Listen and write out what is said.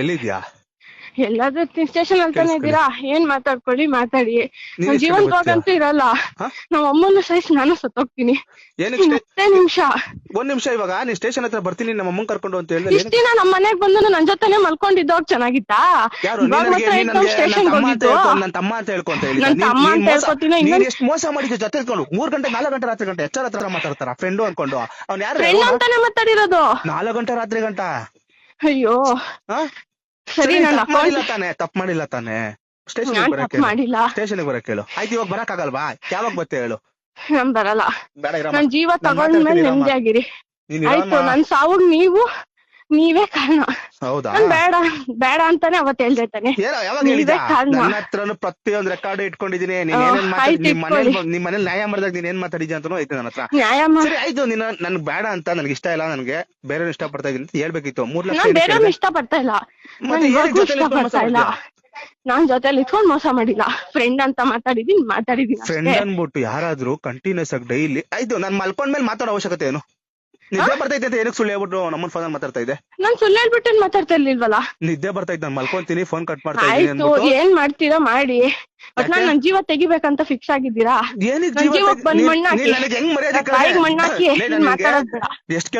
ಎಲ್ಲಿದ್ಯಾ? ಎಲ್ಲಾದ್ರೂ ಸ್ಟೇಷನ್ ಅಂತಾನೆ ಇದ್ದೀರಾ? ಏನ್ ಮಾತಾಡ್ಕೊಳ್ಳಿ ಮಾತಾಡಿ. ನಮ್ ಜೀವನ್ ಹೋಗಂತೂ ಇರಲ್ಲ. ನಮ್ಮ ನಾವ್ ಅಮ್ಮನ ಸಹಿಸಿ ನಾನು ಸತ್ತೋಗ್ತೀನಿ. ನಿಮಿಷ. ಒಂದ್ ನಿಮಿಷ ಇವಾಗ ನೀನ್ ಸ್ಟೇಷನ್ ಹತ್ರ ಬರ್ತೀನಿ ನಮ್ಮ ಅಮ್ಮನ್ ಕರ್ಕೊಂಡು ಅಂತ ಹೇಳಿದ್ರೆ ಇಷ್ಟ ದಿನ ನಮ್ ಮನೆಗ್ ಬಂದು ನನ್ ಜೊತೆನೆ ಮಲ್ಕೊಂಡಿದ್ದೋಗ್ ಚೆನ್ನಾಗಿತ್ತಾ? ನೀನ್ ನೀನ್ ಸ್ಟೇಷನ್ ನನ್ನ ತಮ್ಮ ಅಂತ ಹೋಗಿದ್ದು. ಹೇಳ್ಕೊ, ನನ್ನ ತಮ್ಮ ಅಂತ ಹೇಳ್ಕೊಂತ ಹೇಳಿ ನನ್ ತಮ್ಮ ಅಂತ ಹೇಳ್ಕೊತೀನಿ. ನೀನ್ ಎಷ್ಟು ಮೋಸ ಮಾಡಿದ್ದು ಜೊತೆ ಇಟ್ಕೊಂಡು. ಮೂರ್ ಗಂಟೆ ನಾಲ್ಕು ಗಂಟೆ ರಾತ್ರಿ ಗಂಟೆ ಎಚ್ಚರ ಹತ್ರ ಮಾತಾಡ್ತಾರ? ಫ್ರೆಂಡು ಅನ್ಕೊಂಡು ಅವ್ನ ಯಾರು ಅಂತಾನೆ ಮಾತಾಡಿರೋದು. ನಾಲ್ಕು ಗಂಟೆ ರಾತ್ರಿ ಗಂಟ? ಅಯ್ಯೋ? ಸರಿ ಮಾಡಿಲ್ಲ ತಾನೆ ತಪ್ಪು ಮಾಡಿಲ್ಲ ತಾನೆ. ಸ್ಟೇಷನ್ ನಾನ್ ಬರಕ್ ಮಾಡಿಲ್ಲ. ಸ್ಟೇಷನ್ ಬರಕ್ ಹೇಳು. ಆಯ್ತು ಇವಾಗ ಬರಕ್ ಆಗಲ್ವಾ? ಯಾವಾಗ ಬತ್ತೆ ಹೇಳು? ನಾನ್ ಬರಲ್ಲ. ನನ್ ಜೀವ ನಾನ್ ತಗೊಂಡ್ಮೇಲೆ ನೆಮ್ಮದಿ ಆಗಿರಿ ಆಯ್ತು. ನನ್ ಸಾವು ನೀವು ನೀವೇ ಕಾರಣ. ಹೌದಾ? ಬೇಡ ಬೇಡ ಅಂತಾನೆ ಅವತ್ ಹೇಳ್ದೆ ತಾನೆ. ಏನೋ ಯಾವಾಗ ನೀವೇ ಕಾರಣ. ನನ್ನ ಹತ್ರನು ಪ್ರತಿಯೊಂದು ರೆಕಾರ್ಡ್ ಇಟ್ಕೊಂಡಿದೀನಿ ನೀನ್ ಆ, ಏನೇನ್ ಮಾತಾಡಿ ಆಯ್ತು, ನಿಮ್ ಮನೇಲಿ ಇಟ್ಕೊಳ್ಳಿ. ನಿಮ್ ಮನೇಲಿ ನ್ಯಾಯ ಮಾಡಿದಾಗ ನೀನ್ ಏನ್ ಮಾತಾಡಿದ್ಯಾ ಅಂತಾನು ಐತೆ ನನ್ನ ಹತ್ರ. ನ್ಯಾಯ ಸರಿ ಆಯ್ತು ನೀನು ನನ್ಗೆ ಬೇಡ ಅಂತ ನನ್ಗೆ ಇಷ್ಟ ಇಲ್ಲ ನನ್ಗೆ. ಬೇರೆ ಇಷ್ಟ ಪಡ್ತಾ ಇದೀನಿ ಅಂತ ಹೇಳ್ಬೇಕಿತ್ತು. ಮೂರ್ ಲಕ್ಷ ನಾನ್ ಏನಕ್ಕೆ ಬೇರೆ ಹೇಳ್ದೆ? ಇಷ್ಟ ಪಡ್ತಾ ಇಲ್ಲ ಮತ್ತೆ ನಾನ್ ಜೊತೆಲಿ ಇಷ್ಟ ಇಟ್ಕೊಂಡ್ ಮೋಸ ಪಡ್ತಾ ಇಲ್ಲ ನಾನ್ ಜೊತೆಲಿ ಇಟ್ಕೊಂಡ್ ಮೋಸ ಮಾಡಿಲ್ಲ. ಫ್ರೆಂಡ್ ಅಂತ ಮಾತಾಡಿದೀನಿ ಮಾತಾಡಿದೀನಿ ಫ್ರೆಂಡ್ ಅಷ್ಟೇ. ಅನ್ಬಿಟ್ಟು ಯಾರಾದ್ರೂ ಕಂಟಿನ್ಯೂಸ್ ಆಗಿ ಡೈಲಿ ಆಯ್ತು ನಾನ್ ಮಲ್ಕೊಂಡ್ಮೇಲೆ ಮಾತಾಡೋ ಅವಶ್ಯಕತೆ ಏನು? ನಿದ್ದೆ ಬರ್ತೈತೆ ಅಂತ ಏನಕ್ಕೆ ಸುಳ್ಳು ಹೇಳ್ಬಿಟ್ಟು ನಮ್ಮನ್ ಫೋನ್ ಮಾತಾಡ್ತಾ ಇದೆ ನಾನ್ ಸುಳ್ಳು ಹೇಳ್ಬಿಟ್ಟು ಮಾತಾಡ್ತಾ ಇರ್ಲಿಲ್ವಲ್ಲ? ನಿದ್ದೆ ಬರ್ತೈತೆ ನಾನು ಮಲ್ಕೊಂತೀನಿ ಫೋನ್ ಕಟ್ ಮಾಡ್ತಾ ಇದೀನಿ ಆಯ್ತು ಅನ್ಬಿಟ್ಟು ಏನ್ ಮಾಡ್ತೀರಾ ಮಾಡಿ. ಬಟ್ ನಾನ್ ನನ್ ಜೀವ ತೆಗಿಬೇಕಂತ ಫಿಕ್ಸ್ ಆಗಿದ್ದೀರಾ? ಏನಿಕ್ಕೆ ನನ್ ಜೀವ ಜೀವಕ್ ಬಂದ್ ನನಗೆ ಹೆಂಗ್ ಮರ್ಯಾದೆ ಬಾಯಿಗ್ ಮಣ್ಣ್ ಮಾತಾಡೋದು ಲೇ, ಮಾತಾಡೋದ್ ಬೇಡ. ನಿನ್ಗೆ ಎಷ್ಟು